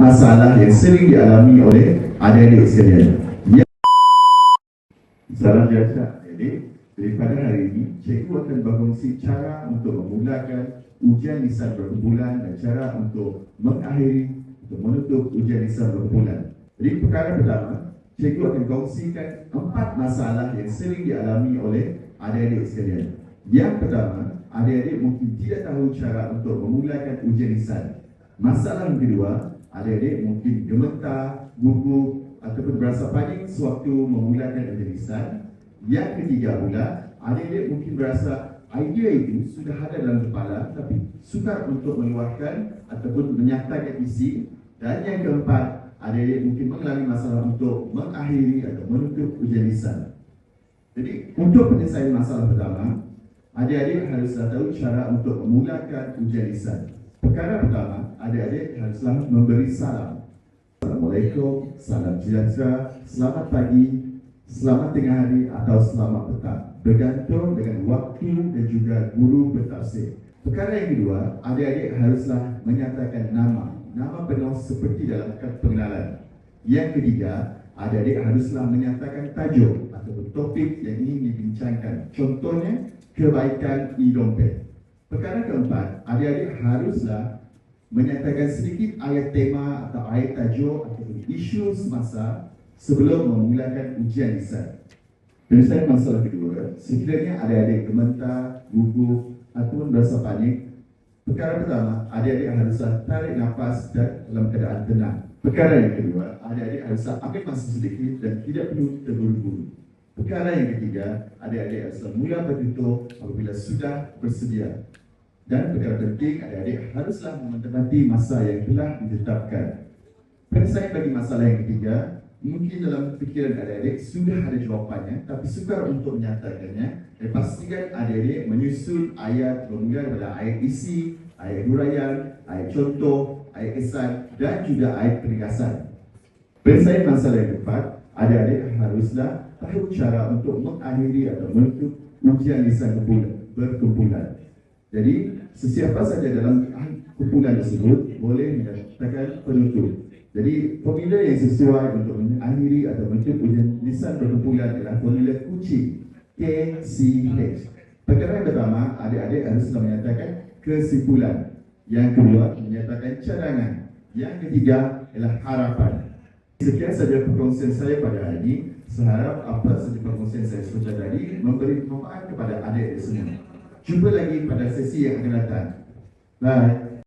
masalah yang sering dialami oleh adik-adik sekalian. Ya. Salam sejahtera adik Daripada hari ini, cikgu akan berkongsi cara untuk memulakan ujian lisan berkumpulan dan cara untuk mengakhiri untuk menutup ujian lisan berkumpulan. Jadi perkara pertama, cikgu akan kongsikan empat masalah yang sering dialami oleh adik-adik sekalian. Yang pertama, adik-adik mungkin tidak tahu cara untuk memulakan ujian lisan. Masalah yang kedua, adik-adik mungkin gemetar, gugup ataupun berasa panik sewaktu memulakan ujian lisan. Yang ketiga pula, adik-adik mungkin berasa idea itu sudah ada dalam kepala tapi sukar untuk mengeluarkan ataupun menyatakan isi. Dan yang keempat, adik-adik mungkin mengalami masalah untuk mengakhiri atau menutup ujian lisan. Jadi, untuk penyelesaian masalah pertama, adik-adik haruslah tahu cara untuk memulakan ujian lisan. Perkara pertama, adik-adik haruslah memberi salam. Assalamualaikum, salam sejahtera, selamat pagi, selamat tengah hari atau selamat petang. Bergantung dengan waktu dan juga guru bertafsir. Perkara yang kedua, adik-adik haruslah menyatakan nama. Nama penuh seperti dalam kad pengenalan. Yang ketiga, adik-adik haruslah menyatakan tajuk atau topik yang ingin dibincangkan. Contohnya, kebaikan e-dompet. Perkara keempat, adik-adik haruslah menyatakan sedikit ayat tema atau ayat tajuk atau isu semasa sebelum memulakan ujian lisan. Penyelesaian masalah kedua, sekiranya adik-adik gemetar, gugup ataupun berasa panik, perkara pertama, adik-adik haruslah tarik nafas dan dalam keadaan tenang. Perkara yang kedua, adik-adik haruslah ambil masa sedikit dan tidak perlu terburu-buru. Perkara yang ketiga, adik-adik haruslah mula apabila sudah bersedia. Dan perkara penting, adik-adik haruslah menempati masa yang telah ditetapkan. Penyelesaian bagi masalah yang ketiga, mungkin dalam fikiran adik-adik sudah ada jawapannya tapi sukar untuk menyatakannya dan pastikan adik-adik menyusun ayat bermula daripada ayat isi, ayat huraian, ayat contoh, ayat kesan dan juga ayat penegasan. Penyelesaian masalah yang keempat, adik-adik haruslah tahu cara untuk mengakhiri atau menutup ujian lisan kumpulan, berkumpulan. Jadi, sesiapa saja dalam kumpulan tersebut boleh menyatakan penutup. Jadi formula yang sesuai untuk mengakhiri atau menutup ujian lisan berkumpulan adalah formula kucing KCH. Perkara pertama, adik-adik haruslah menyatakan kesimpulan. Yang kedua, menyatakan cadangan. Yang ketiga adalah harapan. Sekian saja perkongsian saya pada hari ini. Seharap apa saja perkongsian saya sebentar tadi memberi manfaat kepada adik-adik semua. Jumpa lagi pada sesi yang akan datang. Bye.